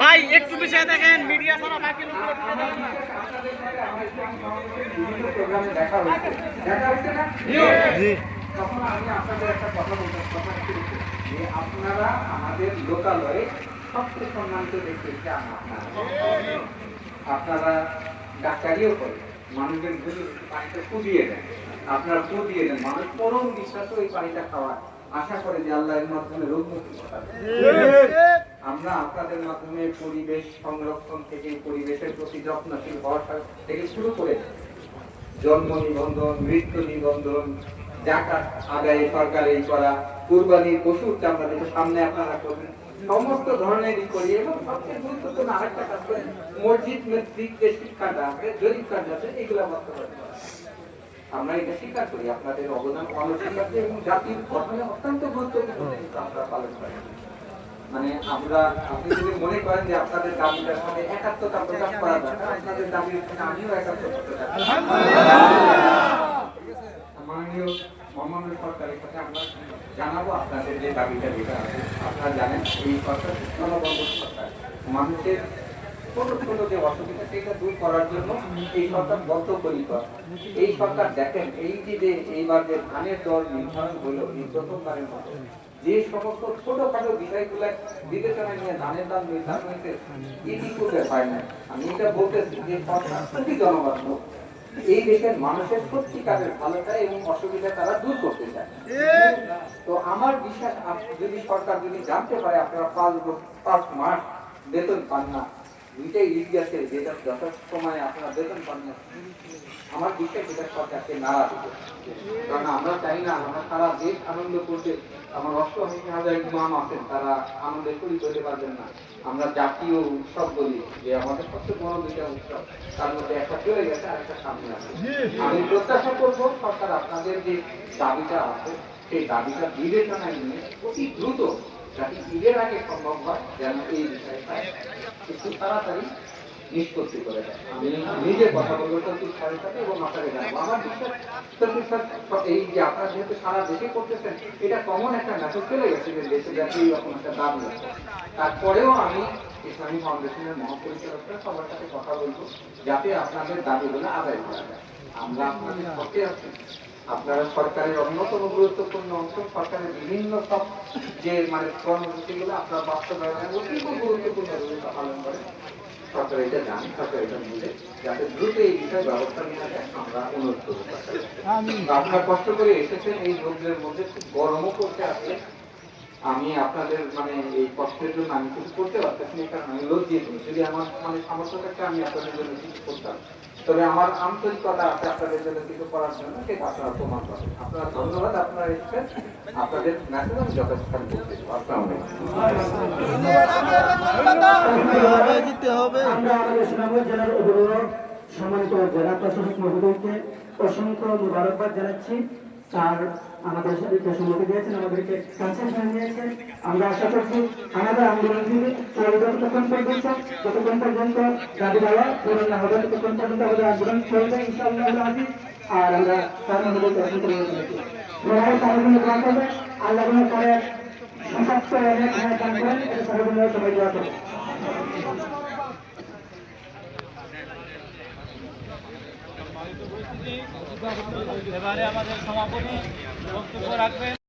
ভাই একটু পিছিয়ে দেখেন মিডিয়া ছাড়া বাকি লোকগুলো বিভিন্ন প্রোগ্রামে দেখা হয়েছে দেখা হয়েছে না। তখন আমি আপনাদের একটা কথা বলতে যে আপনারা আমাদের লোকালয়ে সবচেয়ে সম্মানিত আপনারা আপনারা ডাক্তারিও করেন মানুষের পানিটা ফুদিয়ে দেন। আপনারা ফুদিয়ে দেন মানুষ পরম বিশ্বাস ওই পানিটা খাওয়ায় আশা করে যে আল্লাহ এর মাধ্যমে রোগ মুক্তি আমরা আপনাদের মাধ্যমে পরিবেশ সংরক্ষণ থেকে পরিবেশের প্রতি যত্নশীল হওয়ার থেকে শুরু করে জন্ম নিবন্ধন, মৃত্যু নিবন্ধন জাকাত আদায় সরকারি করা, কুরবানির পশুর চামড়া যেটা সামনে আপনারা করবেন, সমস্ত ধরনেরই করি এবং সবচেয়ে গুরুত্বপূর্ণ আরেকটা কাজ করেন মসজিদ মসজিদ, যে শিক্ষাটা আছে জরিপ কাজ আছে, এগুলো বাস্তবায়ন। আমরা এটা স্বীকার করি, আপনাদের অবদান এবং জাতির গঠনে অত্যন্ত গুরুত্বপূর্ণ আমরা পালন করি। মানে আমরা, আপনি যদি মনে করেন যে আপনাদের দাবিটার সাথে একাত্মতা প্রকাশ করা দরকার আপনাদের দাবির আমিও মাননীয় সরকারের কাছে আমরা জানাব আপনাদের যে দাবিটা যেটা আছে। আপনারা জানেন এই সরকার সরকার। মানুষের ছোট আমি এটা বলতেছি যে সরকার খুবই জনবান্ধব এই দেশের মানুষের সত্যিকারের ভালোটা এবং অসুবিধা তারা দূর করতে চায়। তো আমার বিশ্বাস যদি সরকার যদি জানতে পারে, আপনারা পাঁচ পাঁচ মাস বেতন পান না দুইটাই গেছে আপনারা বেতন পান আমার বিশ্বাস এটা সরকারকে নাড়া কারণ আমরা চাই না, আমরা সারা দেশ আনন্দ করতে। আমার অষ্টআশি হাজার ইমাম আছেন, তারা আনন্দে শরীর হতে পারবেন না। আমরা জাতীয় উৎসব বলি, যে আমাদের সবচেয়ে বড় দুইটা উৎসব, তার মধ্যে একটা চলে গেছে, আর একটা সামনে আছে। আমি প্রত্যাশা করব, সরকার আপনাদের যে দাবিটা আছে, সেই দাবিটা বিবেচনায় নিয়ে অতি দ্রুত যাতে ঈদের আগে সম্ভব হয় যেন এই বিষয়টা একটু তাড়াতাড়ি নিষ্পত্তি করে দেয়। আমি নিজে কথা বলব সত্যি স্যারের সাথে এবং আপনাকে জানাব। আমার বিশ্বাস সত্যি স্যার এই যে আপনারা যেহেতু সারা দেশে করতেছেন, এটা কমন একটা মেসেজ চলে গেছে যে দেশে যাতে এইরকম একটা দাবি আছে তারপরেও আমি ইসলামী ফাউন্ডেশনের মহাপরিচালকরা সবার সাথে কথা বলব, যাতে আপনাদের দাবিগুলো আদায় করা যায়। আমরা আপনাদের পক্ষে আছি। আপনারা সরকারের অন্যতম গুরুত্বপূর্ণ অংশ সরকারের বিভিন্ন সব যে মানে কর্মসূচিগুলো আপনারা বাস্তবায়নের অতীব গুরুত্বপূর্ণ ভূমিকা পালন করেন সরকার এটা জানে সরকার এটা বুঝে যাতে দ্রুত এই বিষয়ে ব্যবস্থা নেওয়া যায় আমরা অনুরোধ করব আপনার। কষ্ট করে এসেছেন এই রোগের মধ্যে খুব গরমও করতে আসছে আমি আপনাদের মানে এই কষ্টের জন্য আমি কিছু করতে পারতেছি না কারণ আমি লজ্জিত যদি আমার মানে সামর্থ্য থাকতে আমি আপনাদের জন্য কিছু করতাম। তবে আমার আন্তরিকতা আছে আপনাদের জন্য কিছু করার জন্য সেটা আপনারা প্রমাণ করেন আপনারা ধন্যবাদ আপনারা এসেছেন। আপনাদের মেসেজ আমি যথেষ্ট করতে সম্মানিত জেলা প্রশাসক মহোদয়কে অসংখ্য মুবারকবাদ জানাচ্ছি। আর আমাদের সাথে সম্মতি দিয়েছেন, আমাদেরকে কাছে নিয়েছেন আমরা আশা করছি আমাদের আন্দোলন থেকে চলবে ততক্ষণ পর্যন্ত ততক্ষণ পর্যন্ত দাবি দেওয়া পূরণ না হবে, ততক্ষণ পর্যন্ত আমাদের আন্দোলন চলবে, ইনশাআল্লাহ আজিজ আর আমরা তার জন্য দোয়া করবে, আল্লাহ করে সশক্ত অনেক দান করেন সবাই দোয়া করবে। এবারে আমাদের সমাপনী বক্তব্য রাখবেন।